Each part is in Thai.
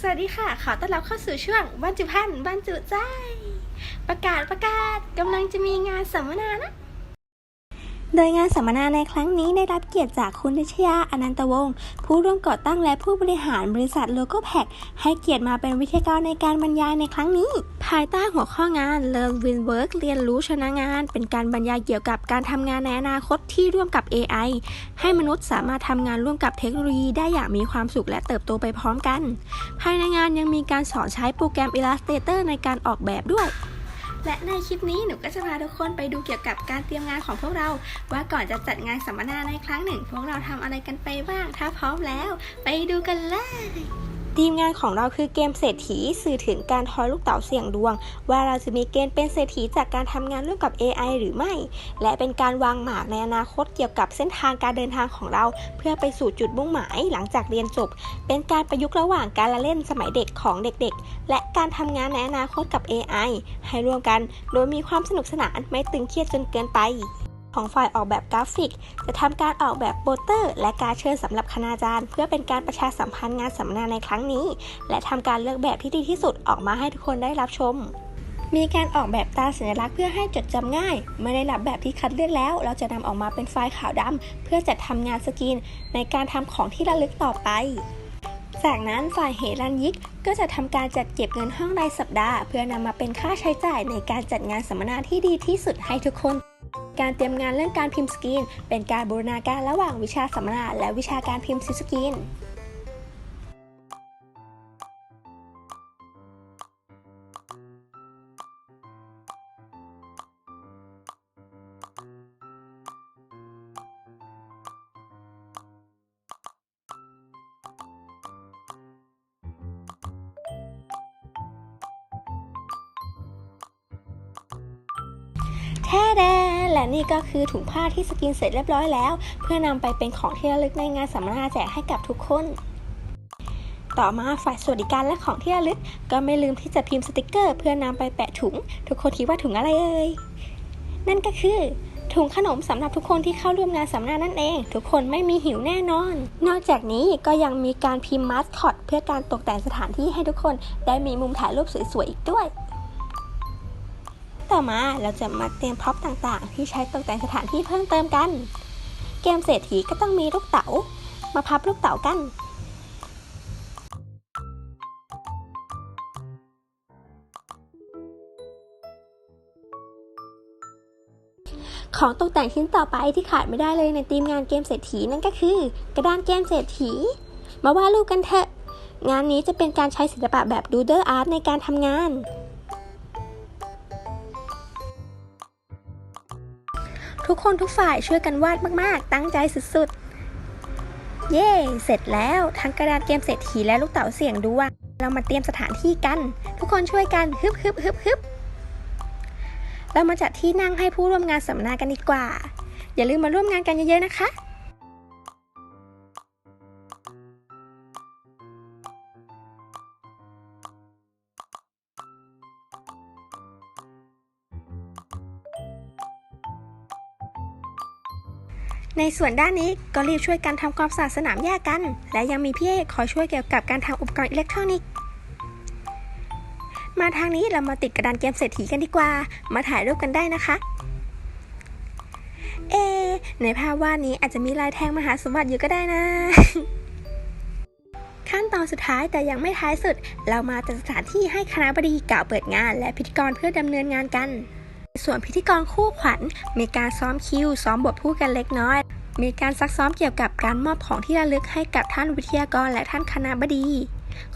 สวัสดีค่ะ ขอต้อนรับเข้าสู่ช่วงบรรจุพันธ์บรรจุใจ ประกาศประกาศกำลังจะมีงานสัมมนานะ โดยงานสัมมนาในครั้งนี้ได้รับเกียรติจากคุณนิชยาอนันตวงศ์ผู้ร่วมก่อตั้งและผู้บริหารบริษัทโลโก้แพคให้เกียรติมาเป็นวิทยากรในการบรรยายในครั้งนี้ ภายใต้หัวข้องาน Learn Win Work เรียนรู้ชนะงาน เป็นการบรรยายเกี่ยวกับการทำงานในอนาคตที่ร่วมกับ AI ให้มนุษย์สามารถทำงานร่วมกับเทคโนโลยีได้อย่างมีความสุขและเติบโตไปพร้อมกัน ภายในงานยังมีการสอนใช้โปรแกรม Illustrator ในการออกแบบด้วย และในคลิปนี้หนูก็จะพาทุกคนไปดูเกี่ยวกับการเตรียมงานของพวกเรา ว่าก่อนจะจัดงานสัมมนาในครั้งหนึ่ง พวกเราทำอะไรกันไปบ้าง ถ้าพร้อมแล้ว ไปดูกันเลย ทีมงานของเราคือเกมเศรษฐีสื่อถึงการทอยลูกเต๋าเสี่ยงดวง ว่าเราจะมีเกณฑ์เป็นเศรษฐีจากการทำงานร่วมกับ AI หรือไม่ และเป็นการวางหมากในอนาคตเกี่ยวกับเส้นทางการเดินทางของเรา เพื่อไปสู่จุดมุ่งหมายหลังจากเรียนจบ เป็นการประยุกต์ระหว่างการละเล่นสมัยเด็กของเด็กๆ และการทำงานในอนาคตกับ AI ให้ร่วมกัน โดยมีความสนุกสนานไม่ตึงเครียดจนเกินไป ของฝ่ายออกแบบกราฟิก จะทำการออกแบบโปสเตอร์ และการเชิญสำหรับคณาจารย์ เพื่อเป็นการประชาสัมพันธ์งานสัมมนาในครั้งนี้ และทำการเลือกแบบที่ดีที่สุดออกมาให้ทุกคนได้รับชมมีการออกแบบตาสัญลักษณ์เพื่อให้จดจำง่ายไม่ได้รับแบบที่คัดเลือกแล้ว เราจะนำออกมาเป็นไฟล์ขาวดำเพื่อจัดทำงานสกรีน ในการทำของที่ระลึกต่อไป จากนั้นฝ่ายเฮรันยิกก็จะทำการจัดเก็บเงินห้องรายสัปดาห์ เพื่อนำมาเป็นค่าใช้จ่ายในการจัดงานสัมมนาที่ดีที่สุดให้ทุกคน การเตรียมงานเรื่องการพิมพ์สกรีน เป็นการบูรณาการระหว่างวิชาสัมมนาและวิชาการพิมพ์สกรีนแท้แด และนี่ก็คือถุงผ้าที่สกรีนเสร็จเรียบร้อยแล้ว เพื่อนำไปเป็นของที่ระลึกในงานสัมมนาแจกให้กับทุกคน ต่อมาฝ่ายสวัสดิการและของที่ระลึก ก็ไม่ลืมที่จะพิมพ์สติกเกอร์ เพื่อนำไปแปะถุง ทุกคนคิดว่าถุงอะไรเอ่ยนั่นก็คือถุงขนมสำหรับทุกคนที่เข้าร่วมงานสัมมนานั่นเอง ทุกคนไม่มีหิวแน่นอน นอกจากนี้ก็ยังมีการพิมพ์มาสคอต เพื่อการตกแต่งสถานที่ให้ทุกคนได้มีมุมถ่ายรูปสวยๆอีกด้วย ต่อมาเราจะมาเตรียมพร็อพต่างๆ ที่ใช้ตกแต่งสถานที่เพิ่มเติมกัน เกมเศรษฐีก็ต้องมีลูกเต๋า มาพับลูกเต๋ากัน ของตกแต่งชิ้นต่อไปที่ขาดไม่ได้เลยในทีมงานเกมเศรษฐีนั่นก็คือ กระดานเกมเศรษฐี มาวาดรูปกันเถอะ งานนี้จะเป็นการใช้ศิลปะแบบดูเดอร์อาร์ตในการทำงาน คนทุกฝ่ายช่วยกันวาดมากๆ ตั้งใจสุดๆ เย้เสร็จแล้วทั้งกระดานเกมเศรษฐีและลูกเต๋าเสียงดวงเรามาเตรียมสถานที่กัน ทุกคนช่วยกันฮึบฮึบฮึบฮึบเรามาจัดที่นั่งให้ผู้ร่วมงานสัมมนากันดีกว่า อย่าลืมมาร่วมงานกันเยอะๆนะคะ ในส่วนด้านนี้ก็รีบช่วยกันทำความสะอาดสนามหญ้ากัน และยังมีพี่เอกคอยช่วยเกี่ยวกับการทำอุปกรณ์อิเล็กทรอนิกส์มาทางนี้เรามาติดกระดานเกมเศรษฐีกันดีกว่า มาถ่ายรูปกันได้นะคะ เอ ในภาพวาดนี้อาจจะมีลายแทงมหาสมบัติอยู่ก็ได้นะ ขั้นตอนสุดท้ายแต่ยังไม่ท้ายสุด เรามาจัดสถานที่ให้คณะบดีกล่าวเปิดงาน และพิธีกรเพื่อดำเนินงานกัน ส่วนพิธีกรคู่ขวัญมีการซ้อมคิวซ้อมบทพูดกันเล็กน้อย มีการซักซ้อมเกี่ยวกับการมอบของที่ระลึกให้กับท่านวิทยากรและท่านคณะบดี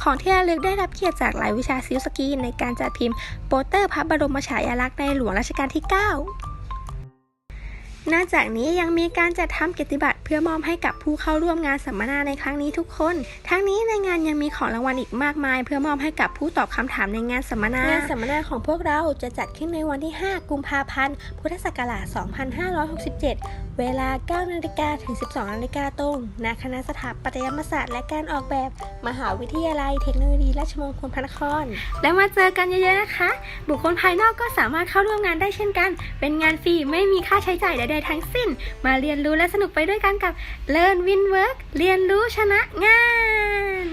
ของที่ระลึกได้รับเกียรติจากหลายวิชาซิลสกีในการจัดพิมพ์โปสเตอร์พระบรมฉายาลักษณ์ในหลวงรัชกาลที่ 9 นอกจากนี้ยังมีการจัดทำเกียรติบัตรเพื่อมอบให้กับผู้เข้าร่วมงานสัมมนาในครั้งนี้ทุกคน ทั้งนี้ในงานยังมีของรางวัลอีกมากมาย เพื่อมอบให้กับผู้ตอบคำถามในงานสัมมนางานสัมมนาของพวกเราจะจัดขึ้นในวันที่ 5 กุมภาพันธ์ พุทธศักราช 2567 เวลา 9 นาฬิกาถึง 12 นาฬิกาตรงณคณะสถาปัตยมศาสตร์และการออกแบบ มหาวิทยาลัยเทคโนโลยีราชมงคลพระนคร แล้วมาเจอกันเยอะๆนะคะ บุคคลภายนอกก็สามารถเข้าร่วมงานได้เช่นกัน เป็นงานฟรีไม่มีค่าใช้จ่ายใดๆทั้งสิ้น มาเรียนรู้และสนุกไปด้วยกันกับ Learn Win Work เรียนรู้ชนะงาน